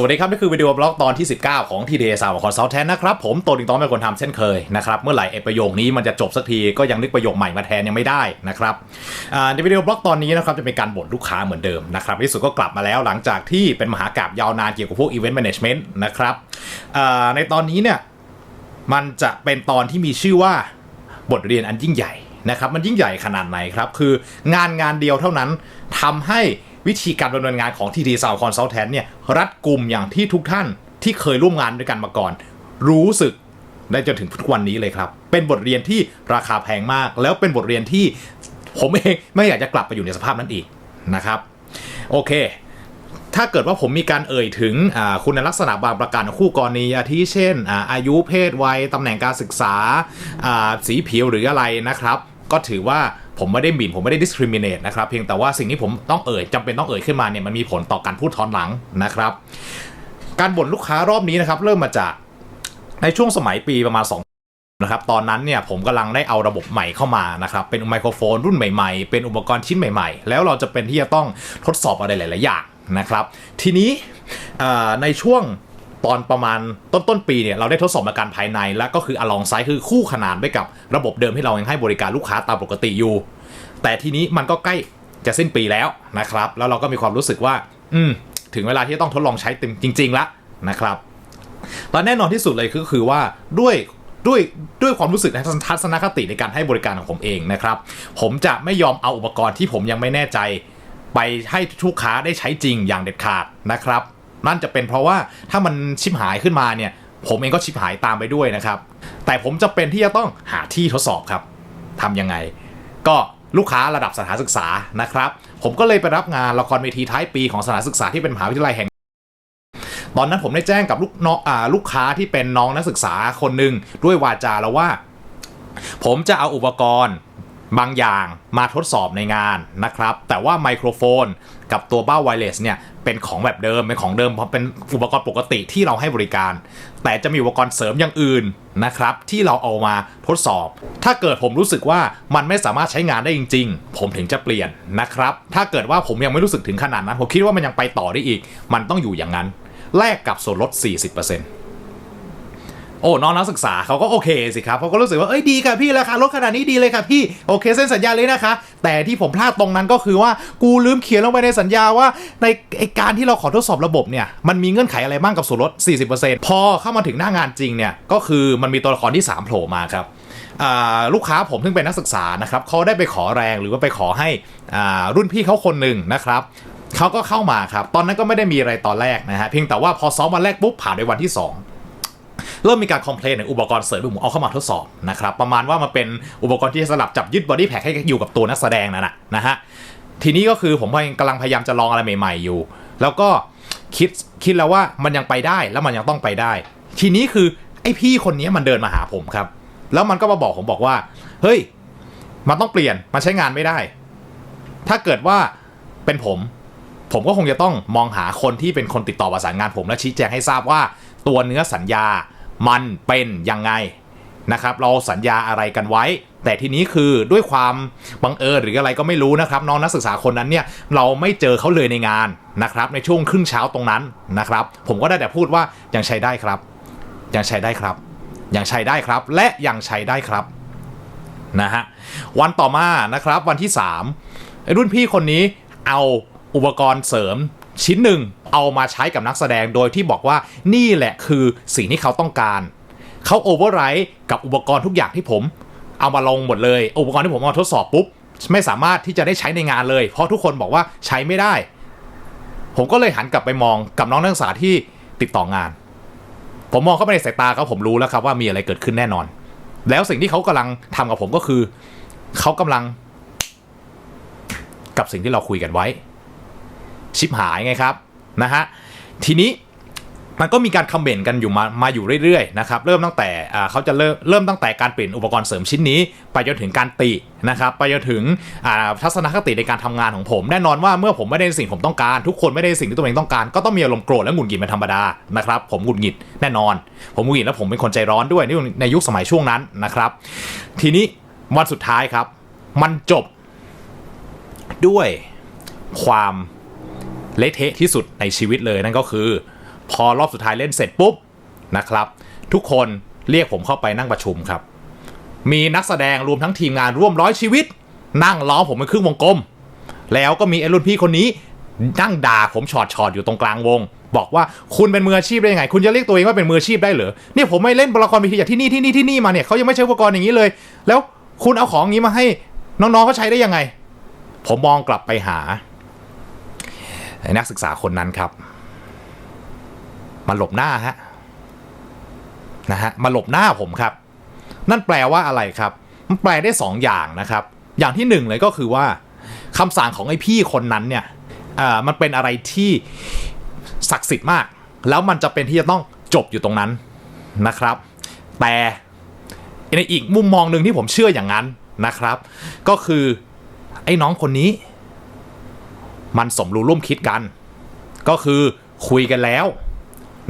สวัสดีครับนี่คือวิดีโอบล็อกตอนที่ 19 ของทีเดย์สาวคอนซัลแทนนะครับ ผมโตดิงต้องเป็นคนทำเช่นเคยนะครับ เมื่อไหร่ไอประโยคนี้มันจะจบสักทีก็ยังนึกประโยคใหม่มาแทนยังไม่ได้นะครับในวิดีโอบล็อกตอนนี้นะครับจะเป็นการบ่นลูกค้าเหมือนเดิมนะครับที่สุดก็กลับมาแล้วหลังจากที่เป็นมหากราบยาวนานเกี่ยวกับพวกอีเวนต์แมネจเมนต์นะครับในตอนนี้เนี่ยมันจะเป็นตอนที่มีชื่อว่าบทเรียนอันยิ่งใหญ่นะครับมันยิ่งใหญ่ขนาดไหนครับคืองานงานเดียวเท่านั้นทำให้ วิธีการดำเนินงานของทีทีสาวคอนซัลแทนเนี่ยรัดกลุ่มอย่างที่ทุกท่านที่เคยร่วมงานด้วยกันมาก่อน รู้สึกได้จนถึงทุกวันนี้เลยครับ เป็นบทเรียนที่ราคาแพงมาก แล้วเป็นบทเรียนที่ผมเองไม่อยากจะกลับไปอยู่ในสภาพนั้นอีกนะครับโอเค ถ้าเกิดว่าผมมีการเอ่ยถึงคุณลักษณะบางประการของคู่กรณีอาทิเช่นอาอายุเพศวัยตำแหน่งการศึกษาสีผิวหรืออะไรนะครับ ก็ถือว่าผมไม่ได้หมิ่นผมไม่ได้ discriminate นะครับ เพียงแต่ว่าสิ่งที่ผมต้องเอ่ยจำเป็นต้องเอ่ยขึ้นมาเนี่ยมันมีผลต่อการพูดทอนหลังนะครับ การบ่นลูกค้ารอบนี้นะครับเริ่มมาจากในช่วงสมัยปีประมาณ 2นะครับตอนนั้นเนี่ยผมกำลังได้เอาระบบใหม่เข้ามานะครับเป็นไมโครโฟนรุ่นใหม่ๆ เป็นอุปกรณ์ชิ้นใหม่ๆ แล้วเราจะเป็นที่จะต้องทดสอบอะไรหลาย ๆ อย่างนะครับ ทีนี้ในช่วง ตอนประมาณต้นต้นๆปีเนี่ยเราได้ทดสอบอาการภายในและก็คืออลองไซคือคู่ขนานไปกับระบบเดิมที่เรายังให้บริการลูกค้าตามปกติอยู่ แต่ทีนี้มันก็ใกล้จะสิ้นปีแล้วนะครับ แล้วเราก็มีความรู้สึกว่า อืม ถึงเวลาที่ต้องทดลองใช้เต็มจริงๆแล้วนะครับตอนแน่นอนที่สุดเลยก็คือว่าด้วยด้วยด้วยความรู้สึกในทัศนคติในการให้บริการของผมเองนะครับ ผมจะไม่ยอมเอาอุปกรณ์ที่ผมยังไม่แน่ใจ ไปให้ลูกค้าได้ใช้จริงอย่างเด็ดขาดนะครับ นั่นจะเป็นเพราะว่าถ้ามันชิบหายขึ้นมาเนี่ย ผมเองก็ชิบหายตามไปด้วยนะครับ แต่ผมจะเป็นที่จะต้องหาที่ทดสอบครับทำยังไง ก็ลูกค้าระดับสถานศึกษานะครับ ผมก็เลยไปรับงานละครเวทีท้ายปีของสถานศึกษาที่เป็นมหาวิทยาลัยแห่งตอนนั้นผมได้แจ้งกับลูกน้องอ่าลูกค้าที่เป็นน้องนักศึกษาคนหนึ่งด้วยวาจาแล้วว่า ผมจะเอาอุปกรณ์ บางอย่างมาทดสอบในงานนะครับ แต่ว่าไมโครโฟนกับตัวเบ้าไวเลสเนี่ยเป็นของแบบเดิม เป็นของเดิมเพราะเป็นอุปกรณ์ปกติที่เราให้บริการ แต่จะมีอุปกรณ์เสริมอย่างอื่นนะครับ ที่เราเอามาทดสอบ ถ้าเกิดผมรู้สึกว่ามันไม่สามารถใช้งานได้จริง ๆ ผมถึงจะเปลี่ยนนะครับ ถ้าเกิดว่าผมยังไม่รู้สึกถึงขนาดนั้น ผมคิดว่ามันยังไปต่อได้อีก มันต้องอยู่อย่างนั้น แลกกับส่วนลด 40% โอ้น้องนักศึกษาเขาก็โอเคสิครับเขาก็รู้สึกว่าเอ้ยดีค่ะพี่ราคาลดขนาดนี้ดีเลยค่ะพี่โอเคเส้นสัญญาเลยนะคะ แต่ที่ผมพลาดตรงนั้นก็คือว่ากูลืมเขียนลงไปในสัญญาว่า ในไอการที่เราขอทดสอบระบบเนี่ยมันมีเงื่อนไขอะไรบ้างกับส่วนลด 40%พอเข้ามาถึงหน้างานจริงเนี่ยก็คือมันมีตัวละครที่ 3 โผล่มาครับอ่าลูกค้าผมซึ่งเป็นนักศึกษานะครับเขาได้ไปขอแรงหรือว่าไปขอให้อ่ารุ่นพี่เขาคนหนึ่งนะครับเขาก็เข้ามาครับตอนนั้นก็ไม่ได้มีอะไรตอนแรกนะฮะเพียงแต่ว่าพอซ้อมวันแรกปุ๊บผ่านไปวันที่สอง เริ่มมีการคอมเพลนในอุปกรณ์เสริมที่ผมเอาเข้ามาทดสอบนะครับประมาณว่ามันเป็นอุปกรณ์ที่สลับจับยึดบอดี้แพคให้อยู่กับตัวนักแสดงนั่นนะนะฮะทีนี้ก็คือผมกำลังพยายามจะลองอะไรใหม่ ๆ อยู่ แล้วก็คิดคิดแล้วว่ามันยังไปได้แล้วมันยังต้องไปได้ ทีนี้คือไอ้พี่คนนี้มันเดินมาหาผมครับ แล้วมันก็มาบอกผมบอกว่า เฮ้ย มันต้องเปลี่ยนมันใช้งานไม่ได้ ถ้าเกิดว่าเป็นผม ผมก็คงจะต้องมองหาคนที่เป็นคนติดต่อประสานงานผมและชี้แจงให้ทราบว่าตัวเนื้อสัญญา มันเป็นยังไงนะครับเราสัญญาอะไรกันไว้ แต่ทีนี้คือด้วยความบังเอิญหรืออะไรก็ไม่รู้นะครับ น้องนักศึกษาคนนั้นเนี่ยเราไม่เจอเขาเลยในงานนะครับในช่วงครึ่งเช้าตรงนั้นนะครับ ผมก็ได้แต่พูดว่ายังใช้ได้ครับ ยังใช้ได้ครับ ยังใช้ได้ครับ และยังใช้ได้ครับนะฮะวันต่อมานะครับวันที่ 3 รุ่นพี่คนนี้เอาอุปกรณ์เสริม ชิ้นหนึ่งเอามาใช้กับนักแสดงโดยที่บอกว่านี่แหละคือสิ่งที่เขาต้องการ เขาโอเวอร์ไรต์กับอุปกรณ์ทุกอย่างที่ผม เอามาลงหมดเลย อุปกรณ์ที่ผมเอาทดสอบปุ๊บไม่สามารถที่จะได้ใช้ในงานเลย เพราะทุกคนบอกว่าใช้ไม่ได้ ผมก็เลยหันกลับไปมองกับน้องนักศึกษาที่ติดต่องาน ผมมองเข้าไปในสายตาเขาผมรู้แล้วครับว่ามีอะไรเกิดขึ้นแน่นอน แล้วสิ่งที่เขากำลังทำกับผมก็คือ เขากำลัง กับสิ่งที่เราคุยกันไว้ ชิบหายไงครับนะฮะทีนี้มันก็มีการคอมเมนต์กันอยู่มามาอยู่เรื่อยๆนะครับเริ่มตั้งแต่เขาจะเริ่มเริ่มตั้งแต่การเปลี่ยนอุปกรณ์เสริมชิ้นนี้ ไปจนถึงการตินะครับไปจนถึงทัศนคติในการทำงานของผม แน่นอนว่าเมื่อผมไม่ได้สิ่งผมต้องการ ทุกคนไม่ได้สิ่งที่ตัวเองต้องการ ก็ต้องมีอารมณ์โกรธและหงุดหงิดเป็นธรรมดานะครับผมหงุดหงิดแน่นอน ผมหงุดหงิดแล้วผมเป็นคนใจร้อนด้วยในยุคสมัยช่วงนั้นนะครับ ทีนี้วันสุดท้ายครับ มันจบด้วยความ เละเทะที่สุดในชีวิตเลยนั่นก็คือ พอรอบสุดท้ายเล่นเสร็จปุ๊บนะครับ ทุกคนเรียกผมเข้าไปนั่งประชุมครับ มีนักแสดงรวมทั้งทีมงานร่วมร้อยชีวิต นั่งล้อมผมเป็นครึ่งวงกลม แล้วก็มีไอ้รุ่นพี่คนนี้นั่งด่าผมชอดชอดๆอยู่ตรงกลางวง บอกว่าคุณเป็นมืออาชีพได้ยังไง คุณจะเรียกตัวเองว่าเป็นมืออาชีพได้เหรอเนี่ยผมไม่เล่นละครเวทีจากที่นี่ที่นี่ที่นี่มาเนี่ยเขายังไม่ใช้อุปกรณ์อย่างนี้เลย แล้วคุณเอาของอย่างนี้มาให้น้องๆเขาใช้ได้ยังไง ผมมองกลับไปหา นักศึกษาคนนั้นครับ มาหลบหน้าฮะนะฮะมาหลบหน้าผมครับ นั่นแปลว่าอะไรครับ มันแปลได้สองอย่างนะครับ อย่างที่หนึ่งเลยก็คือว่าคำสั่งของไอ้พี่คนนั้นเนี่ยอ่ามันเป็นอะไรที่ศักดิ์สิทธิ์มาก แล้วมันจะเป็นที่จะต้องจบอยู่ตรงนั้นนะครับ แต่ในอีกมุมมองหนึ่งที่ผมเชื่ออย่างนั้นนะครับ ก็คือไอ้น้องคนนี้ มันสมรู้ร่วมคิดกัน ก็คือคุยกันแล้ว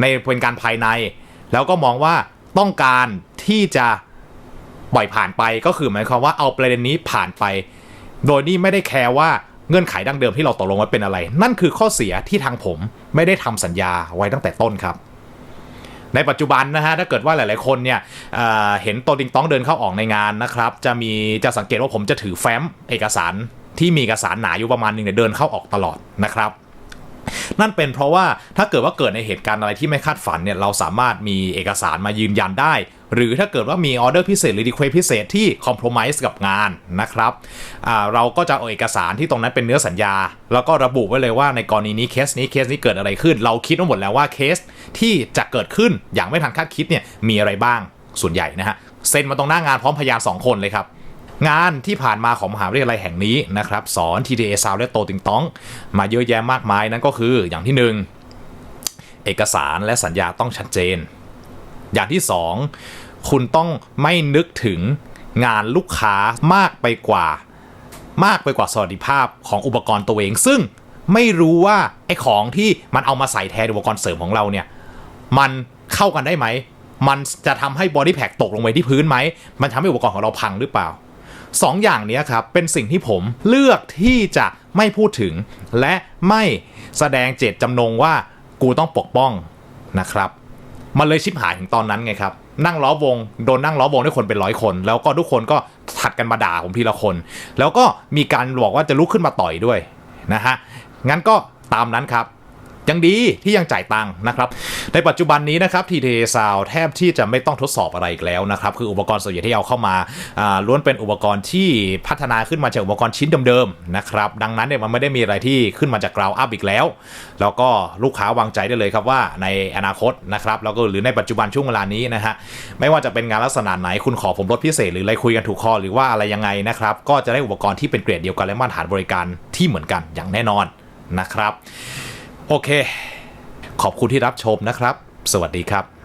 ในเป็นการภายใน แล้วก็มองว่าต้องการที่จะปล่อยผ่านไปก็คือหมายความว่าเอาประเด็นนี้ผ่านไป โดยนี่ไม่ได้แคร์ว่าเงื่อนไขดั้งเดิมที่เราตกลงไว้เป็นอะไร นั่นคือข้อเสียที่ทางผมไม่ได้ทำสัญญาไว้ตั้งแต่ต้นครับ ในปัจจุบันนะฮะถ้าเกิดว่าหลาย ๆ คนเนี่ยเเห็นโตดิงต้องเดินเข้าออกในงานนะครับ จะมีจะสังเกตว่าผมจะถือแฟ้มเอกสาร ที่มีเอกสารหนาอยู่ประมาณหนึงเนี่ยเดินเข้าออกตลอดนะครับนั่นเป็นเพราะว่าถ้าเกิดว่าเกิดในเหตุการณ์อะไรที่ไม่คาดฝันเนี่ยเราสามารถมีเอกสารมายืนยันได้ หรือถ้าเกิดว่ามีออเดอร์พิเศษหรือดีเควพิเศษที่คอม p r o m i s e กับงานนะครับเราก็จะเอาเอกสารที่ตรงนั้นเป็นเนื้อสัญญา แล้วก็ระบุไว้เลยว่าในกรณีนี้เคสนี้เคสนี้เกิดอะไรขึ้น เราคิดมาหมดแล้วว่าเคสที่จะเกิดขึ้นอย่างไม่ทันคาดคิดเนี่ยมีอะไรบ้างส่วนใหญ่นะฮะเซ็นมาตรงหน้างานพร้อมพยานสองคนเลยครับ งานที่ผ่านมาของมหาวิทยาลัยแห่งนี้นะครับสอน TTA Sound และโตติงต้อง มาเยอะแยะมากมายนั่นก็คืออย่างที่หนึ่งเอกสารและสัญญาต้องชัดเจน อย่างที่สองคุณต้องไม่นึกถึงงานลูกค้ามากไปกว่ามากไปกว่าสวัสดิภาพของอุปกรณ์ตัวเอง ซึ่งไม่รู้ว่าไอ้ของที่มันเอามาใส่แทนอุปกรณ์เสริมของเราเนี่ยมันเข้ากันได้ไหม มันจะทำให้บอดี้แพ็กตกลงไปที่พื้นไหม มันทำให้อุปกรณ์ของเราพังหรือเปล่า สองอย่างนี้ครับ เป็นสิ่งที่ผมเลือกที่จะไม่พูดถึง และไม่แสดงเจตจำนงว่ากูต้องปกป้องนะครับ มันเลยชิบหายถึงตอนนั้นไงครับ นั่งล้อวงโดนนั่งล้อวงด้วยคนเป็นร้อยคน แล้วก็ทุกคนก็ถัดกันมาด่าผมทีละคน แล้วก็มีการบอกว่าจะลุกขึ้นมาต่อยด้วยนะฮะงั้นก็ตามนั้นครับ ยังดีที่ยังจ่ายตังค์นะครับในปัจจุบันนี้นะครับ TTA Sound แทบที่จะไม่ต้องทดสอบอะไรอีกแล้วนะครับคืออุปกรณ์ส่วนใหญ่ที่เอาเข้ามาอ่าล้วนเป็นอุปกรณ์ที่พัฒนาขึ้นมาจากอุปกรณ์ชิ้นเดิมๆนะครับดังนั้นเนี่ยมันไม่ได้มีอะไรที่ขึ้นมาจากกราวอัพอีกแล้ว แล้วก็ลูกค้าวางใจได้เลยครับว่าในอนาคตนะครับแล้วก็หรือในปัจจุบันช่วงเวลานี้นะฮะไม่ว่าจะเป็นงานลักษณะไหนคุณขอผมลดพิเศษหรืออะไรคุยกันถูกคอหรือว่าอะไรยังไงนะครับก็จะได้อุปกรณ์ที่เป็นเกรดเดียวกันและมาตรฐานบริการที่เหมือนกันอย่างแน่นอนนะครับ โอเค ขอบคุณที่รับชมนะครับ สวัสดีครับ